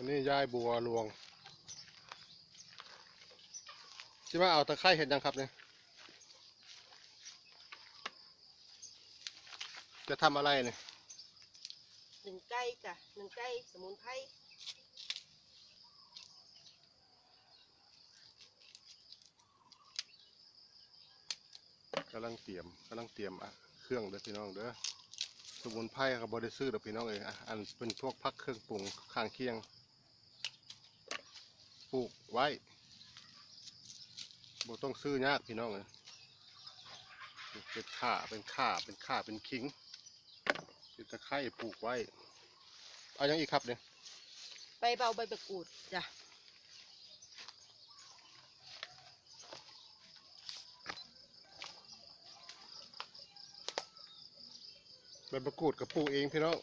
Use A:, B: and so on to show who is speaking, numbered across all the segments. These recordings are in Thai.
A: อันนี้ยายบัวหลวงชิว่าเอาตะไคร้เห็นยังครับเนี่ยจะทำอะไรเนี่ย
B: หนึ่งไก่จ้ะหนึ่งไก่สมุนไพร
A: กำลังเตรียมกำลังเตรียมอะเครื่องเด้อพี่น้องเด้อสมุนไพรกับบริซื้อเด้อพี่น้องเองอะอันเป็นพวกพักเครื่องปรุงข้างเคียง ปลูกไว้บ่ต้องซื้อยากพี่น้องเลยเป็นข่าเป็นข่าเป็นข่าเป็นขิงเป็นตะไคร้ปลูกไว้ เอายังอีกครับเนี่ย
B: ใบเบาใบมะกรูดจ้ะ
A: ใบมะกรูดกับปลูกเองพี่น้อง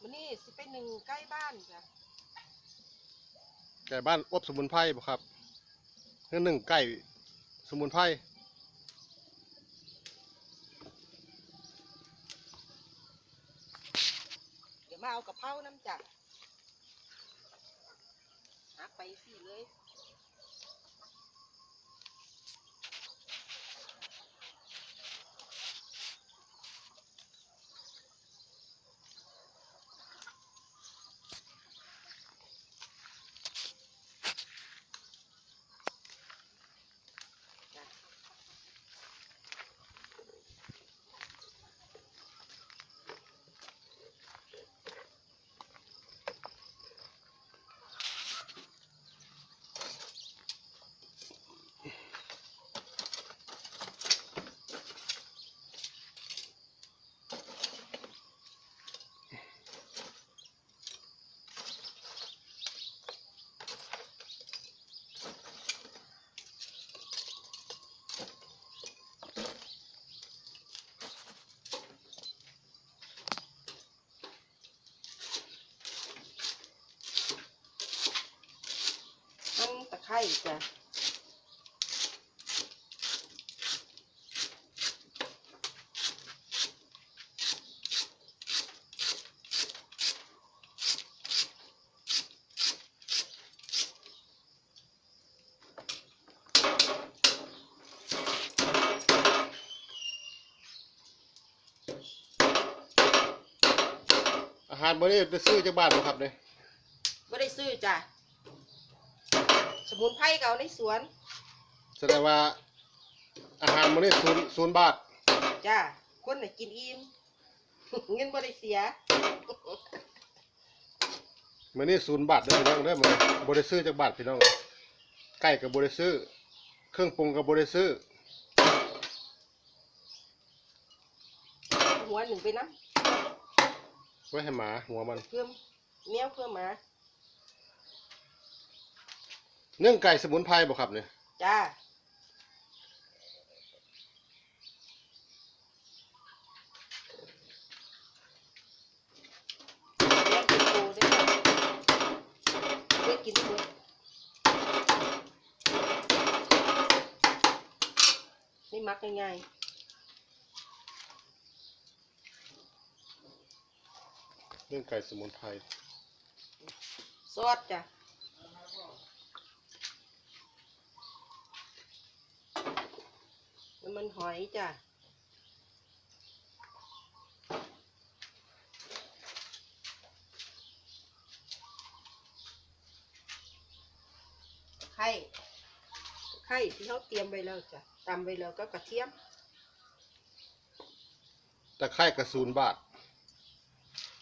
B: วันนี้ สิไปหนึ่งใกล้บ้านจ้ะ
A: ไก่บ้านอบสมุนไพรบ่ครับเนื้อหนึ่งไก่สมุนไพร
B: เดี๋ยวมาเอากะเพราน้ำจ้ะหักไปสิเลย น้ำตะไคร้จ้ะ
A: อาหารมื้อนี้ไปซื้อจากบ้านบ่ครับเนี่ย
B: ไม่ได้ซื้อจ้ะส มุนไพรเก่าในสวน
A: แสดงว่า อาหารมื้อนี้ศูนย์ศูนย์บาท
B: จ้ะคนน่ะกินอิ่ม เงินบ่ได้เสีย
A: มื้อนี้ศูนย์บาทเด้อพี่น้องเด้อมื้อนี้บ่ได้ซื้อจากบ้านพี่น้องไก่ก็บ่ได้ซื้อเครื่องปรุงก็บ่ได้ซื้อ
B: หัวหนึ่งไปน้
A: ไว้ให้หมาหัวมันำ
B: เพิ่มแมวเพิ่มหมา
A: เนื่องไก่สมุนไพรบ่ครับเนี่ย
B: จ้าแม่กินด้วยค่ะเด็กกินหมดนี่มักง่าย
A: เนื่องไก่สมุนไพร
B: ซอสจ้ะน้ำ มันหอยจ้ะไข่ไข่ที่เขาเตรียมไว้แล้วจ้ะตำไว้แล้วก็กระเทียม
A: ตะไคร้ก็ศูนย์บาท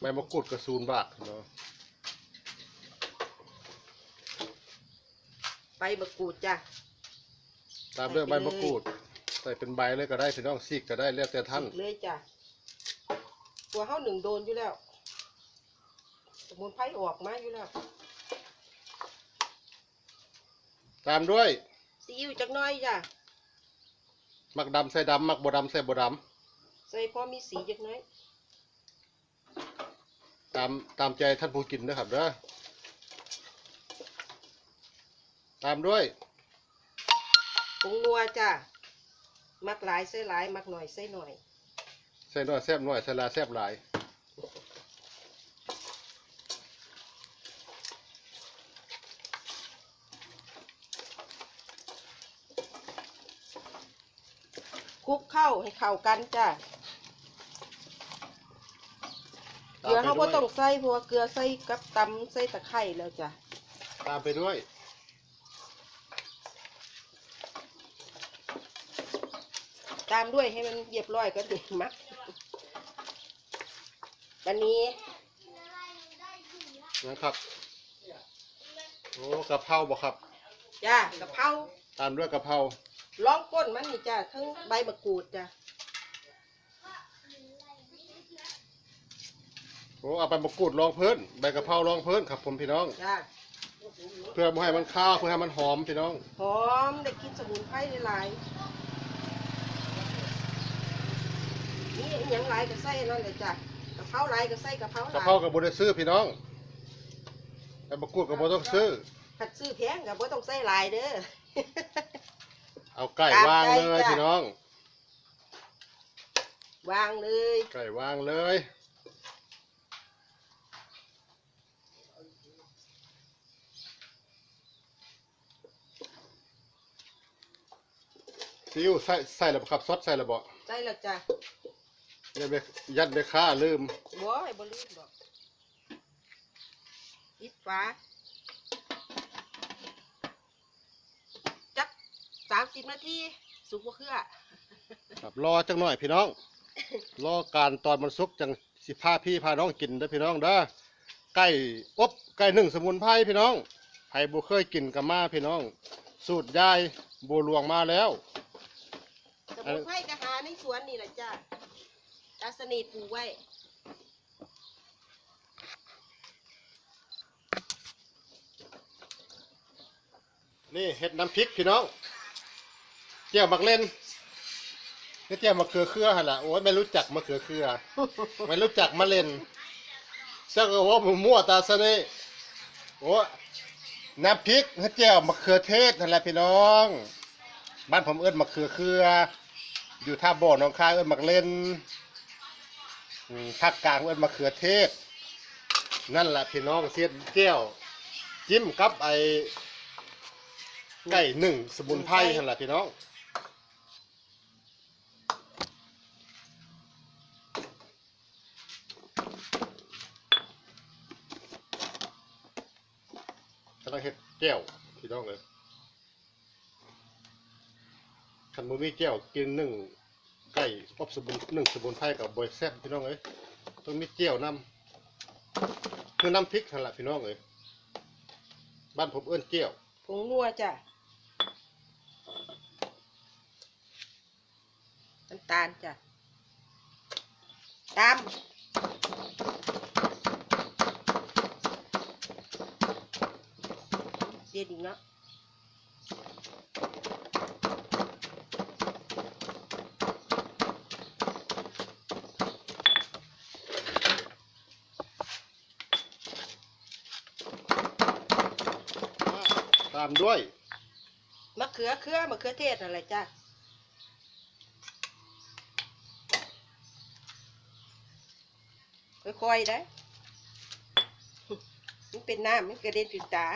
A: ใบมะกรูดก็ศูนย์บาทเนาะ
B: ใบมะกรูดจ้ะ
A: ตามด้วย
B: ใส่
A: ใบ
B: ไปเลย
A: มะกรูด ใส่เป็นใบเลยก็ได้พี่น้องซีกก็ได้แล้วแต่ท่าน
B: ฉีกเลยจ้ะตัวเขาหนึ่งโดนอยู่แล้ว สมุนไพรออกมาอยู่แล้ว
A: ตามด้วย
B: ซีอิ๊วจักหน้อยจ้ะ
A: มักดำใส่ดำมักบ่ดำใส่บ่ด
B: ใส่พอมีสีจักหน้อยำ
A: ตามตามใจท่านผู้กินนะครับเด้อตามด้วย
B: ผงนัวจ้ะ มักหลายใส่หลาย มักหน่อยใส่หน่อย
A: ใส่น้อยแซ่บน้อยใส่หลายแซ่บหลาย
B: คลุกเข้าให้เข้ากันจ้ะเกลือเขาบ่ต้องใส่เพราะว่าเกลือใส่กับตำใส่ตะไคร้แล้วจ้ะ
A: ตามไปด้วย
B: ตามด้วยให้มันเรียบร้อยก็ถึงมักวันนี้
A: นะครับโอ้กะเพราบ่ครับ
B: จ้ากะเพรา
A: ตามด้วยกะเพรา
B: ล้องก้นมันนี่จ้ะทั้งใบมะกรูดจ้ะ
A: โอ้เอาไปมะกรูดรองเพิ่นใบกะเพรารองเพิ่นครับผมพี่น้อง
B: จ้ะ
A: เพื่อบ่ให้มันข้าวเพื่อให้มันหอมพี่น้อง
B: หอมได้กินสมุนไพรหลาย ๆนี่อหยังหลายก็ใส่นั่นเลยจ้ะกะเพราหลายก็ใส่กะเพราห
A: กะ
B: ลาย
A: เพรากับบ่ได้ซื้อพี่น้องแต่มะกรูดกับบ่ต้องซื้อ
B: ผัดซื้อแพงก็บ่ต้องใส่หลายเด้อ
A: เอาไก่
B: ตาม
A: วาง
B: ใจ
A: เลย
B: จ้ะ
A: พี่น้อง
B: วางเลย
A: ไก่วางเลยซีอิ๊วใส่ใส่แล้วบ่ครับซอสใส่แล้วบ่
B: ใส่แล้วจ้ะ
A: ยันไปยันไปค่าลืม
B: บ่ให้บ่ลืมดอกปิดฝาจักสามสิบนาทีสุกบ่เครือ
A: ครับรอจังหน่อยพี่น้อง รอการตอนมันสุกจังสิพาพี่พาน้องกินเด้อพี่น้องเด้อไก่อบไก่หนึ่งสมุนไพรพี่น้องไผบ่เคยกินกับมาพี่น้อง สูตรยายบัวหลวงมาแล้ว
B: สมุนไพรก็หาในสวนนี่แหละจ้ะ ตาสนิทปลูกไว้
A: นี่เห็ดน้ำพริกพี่น้องเจียวมักเล่นนี่เจียวมะเขือเครือหันล่ะโอ้ยไม่รู้จักมะเขือเครือ ไม่รู้จักมะเล่นเจ้าก็ว่าผมมั่วตาซะนี่โอ้น้ำพริกเจียวมะเขือเทศนั่นแหละพี่น้อง บ้านผมเอิ้นมะเขือเครือ อยู่ท่าบ่อหนองคายเอิ้นมักเล่น อืมภาคกลางเอิ้นมะเขือเทศ นั่นแหละพี่น้องเสียนแก้ว จิ้มกับไอไก่หนึ่งสมุนไพรนั่นแหละพี่น้อง กำลังเฮ็ดแก้วพี่น้องเลยคันมือมีแก้วกินหนึ่ง ไก่อบสมุนหนึ่งสมุนไพรกับบอยแซ่บพี่น้องเอ้ยต้องมีแก้วน้ำคือน้ำพริกนั่นแหละพี่น้องเอ้ยบ้านผมเอิ้นแก้ว
B: ผงนัวจ้ะน้ำตาลจ้ะตามเด็ดอีกเนาะ
A: ตามด้วย
B: มะเขือเครือมะเขือเทศอะไรจ้ะค่อยๆได้มันเป็นน้ำมันกระเด็นถึงตา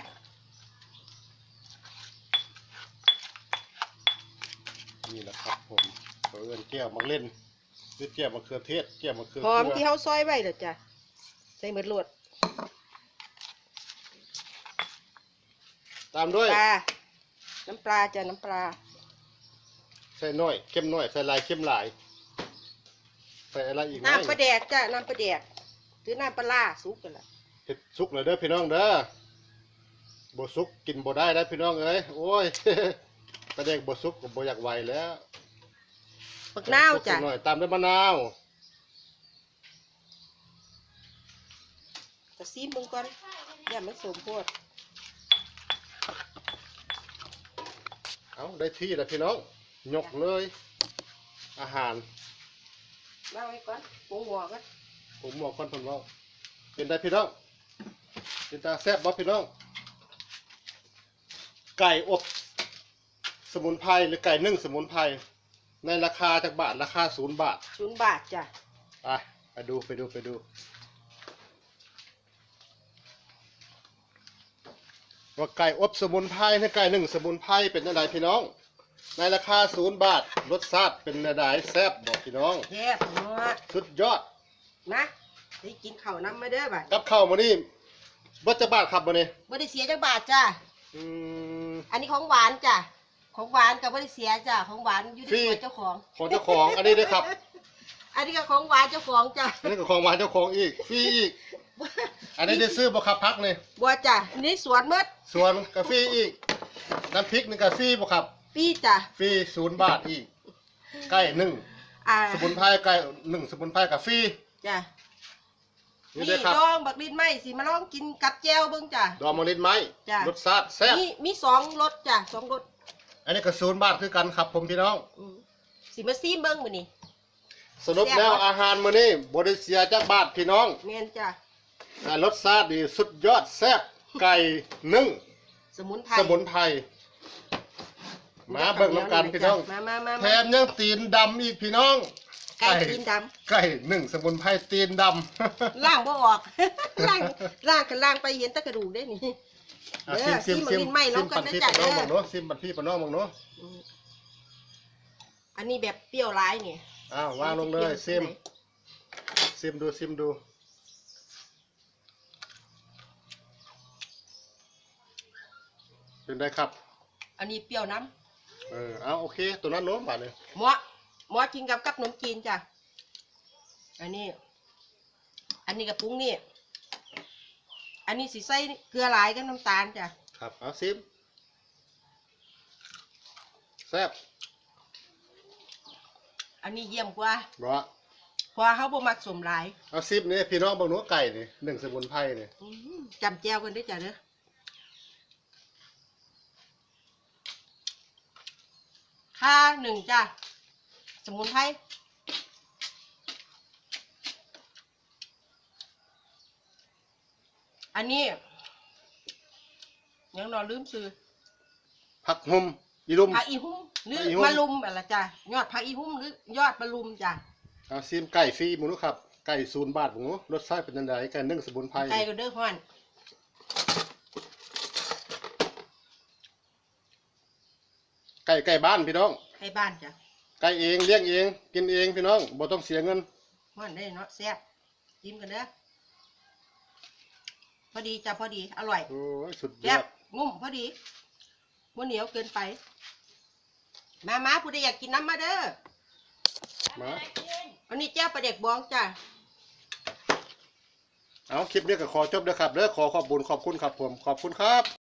A: นี่แหละครับผมเขาเอิ้นแก้วมักเล่นหรือแก้วมะเขือเทศแก้วมะเขือ
B: หอม
A: เขื
B: ที่เขาซอยไว้เหรอจ้ะใส่หมดโหลด
A: ตามด้วย
B: ปลา น้ำปลาจ้ะน้ำปลา
A: ใส่น้อยเข้มน้อยใส่หลายเข้มหลายใส่อะไรอีกไหม
B: น้ำปลาแดกจ้ะน้ำปลาแดกหรือน้ำปลาล่าสุกกันละ
A: เห็ดสุกเลยเด้อพี่น้องเด้อบ่สุกกินบ่ได้แล้วพี่น้องเอ้ยโอ้ยประเด็กบ่สุกก็บ่อยากไหวแล้ว
B: ปักนาวจ้ะ
A: สุกหน่อยตามด้วยมะนาว
B: กระซีมึงก่อนอย่ามันสมโพด
A: เอาได้ที่แล้วพี่น้องยกเลย อาหาร
B: มาไว้ก่อนปรุงหัวก่อน
A: ผมบอกก่อนผมเว่าเป็นได้พี่น้องเป็นตาแซ่บบ่พี่น้อง ไก่อบสมุนไพรหรือไก่นึ่งสมุนไพรในราคาจากบาทราคาศูนย์บาท
B: ศูนย์บาทจ้ะ
A: ไปไปดูไปดูไปดู ว่าไก่อบสมุนไพรให้ไก่หนึ่งสมุนไพรเป็นอะไรพี่น้อง ในราคาศูนย์บาทรสชาติเป็นอะไรแซ่บบอกพี่น้อง
B: แซ่บเนาะ
A: สุดยอด
B: นะได้กินข้าวน้ำมาเด้อบัด
A: กับข้าวมานี่รสจะบาทครับมานี่
B: บ่ได้เสียจักบาทจ้ะ
A: อืม
B: อันนี้ของหวานจ้ะของหวานกับบ่ได้เสียจ้ะของหวานอยู่
A: ฟรี
B: ที่ตัวเจ้าของ
A: ของเจ้าของอันนี้ด้วยครับ
B: อันนี้ก็ของหวานเจ้าของจ้ะ
A: อันนี้ก็ของมาเจ้าของอีกฟรีอีก อันนี้ได้ซื้อบ่ครับพักนี่
B: บัวจ้ะอันนี่สวนหมด
A: ส่วนกาแฟอีก น้ำพริกนี่กาแฟบ่ครับ
B: ฟรีจ้ะ
A: ฟรีศูนย์บาทอีก ไก่หนึ่ง
B: อ่า
A: สมุนไพรไก่หนึ่งสมุนไพรกับฟรี
B: จ้ะ
A: นี่
B: นี่
A: เลยครับ
B: ดองบักลิ้นไหมสิมาลองกินกับแจ่วเบิ่งจ้ะ
A: ดอกมะลินไม้
B: จ้ะ
A: รสชาติแซ่บ
B: มีมีสองรสจ้ะสองรส
A: อันนี้ก็ศูนย์บาทคือกันครับผมพี่น้อง
B: อืมสิมาซีมเบิ่งมื้อนี้
A: สรุปแล้วอาหารมื้อนี้บ่ได้เสียจักบาทพี่น้อง
B: แม่นจ้ะ
A: แต่รสชาติดีสุดยอดแซ่บไก่นึ่ง
B: สมุนไพร
A: สมุนไพรมาเบิ่งน้ำกันพี่น้อง
B: มามามา
A: แถมยังตีนดำอีกพี่น้อง
B: ไก่กินดำ
A: ไก่หนึ่งสมุนไพรตีนดำ
B: ล่างบ่ออกล่างล่างกันล่างไปเห็นแตะกระดูกได้นี่
A: อะ
B: เด้อ
A: ซิมซิม
B: ซิม
A: ซิม
B: ลิ้นไหม้ล
A: ซิ
B: ง
A: ม
B: ก่อ
A: ปั
B: น
A: น
B: นะ
A: พี่
B: จ๊ะ
A: ปะน้อง
B: เด้อ
A: มองเนาะซิมปันพี่ปะน้องมองเนาะ
B: อืมอันนี้แบบเปรี้ยวร้ายนี่
A: อ้าววางลงเลยซิมซิมดูซิมดู เป็นได้ครับ
B: อันนี้เปรี้ยวน้
A: เออเอาโอเค ตัวนั้นโน้มบาทเลยำ
B: หมอหมอกินกับกับขนมจีนจ้ะ อันนี้ อันนี้กับปรุงนี่ อันนี้สิใส่เกลือหลายกับน้ำตาลจ้ะ
A: ครับเอาซิมแซ่บ
B: อันนี้เยี่ยมกว่า
A: บ่
B: เพราะว่าเขาบ่มักสมหลาย
A: เอาซิมนี่พี่น้องบางหนูไก่นี่หนึ่งสมุนไพรนี่
B: อื้อหือจำแจวกันด้วยจ้ะเด้อ ค่าหนึ่งจ้ะ สมุนไพรอันนี้ ยังนอนลืมซื้อ
A: ผักหุ่มอีลุม
B: ผักอีหุ้มหรือ
A: ผักอีหุ้ม
B: มะลุมอะไรจ้ะยอดผักอีหุ้มหรือยอดมะลุมจ้ะ
A: เอาซิมไก่ฟรีหมูนุครับไก่ศูนย์บาทหมูรสชาติเป็นยังไงไก่นึ่งสมุนไพร
B: ไก่ก็เด้อฮ้อน
A: ไก่ไก่บ้านพี่น้อง
B: ไก่บ้านจ้ะ
A: ไก่เองเลี้ยงเอง กินเองพี่น้องบ่ต้องเสียเงิน
B: ฮ้อนได้เนาะแซ่บจิ้มกันเด้อพอดีจ้ะพอดีอร่อย
A: โอ้ยสุดย
B: แซ่
A: อบด
B: งุ่มพอดีบ่เหนียวเกินไป มามาผู้ใดอยากกินน้ำมาเด้อ
A: มา
B: อันนี้แจ้วปลาเด็กบองจ้ะ
A: เอาคลิปนี้ก็ขอจบเด้อครับเด้อขอขอบคุญขอบคุณครับผมขอบคุณครับ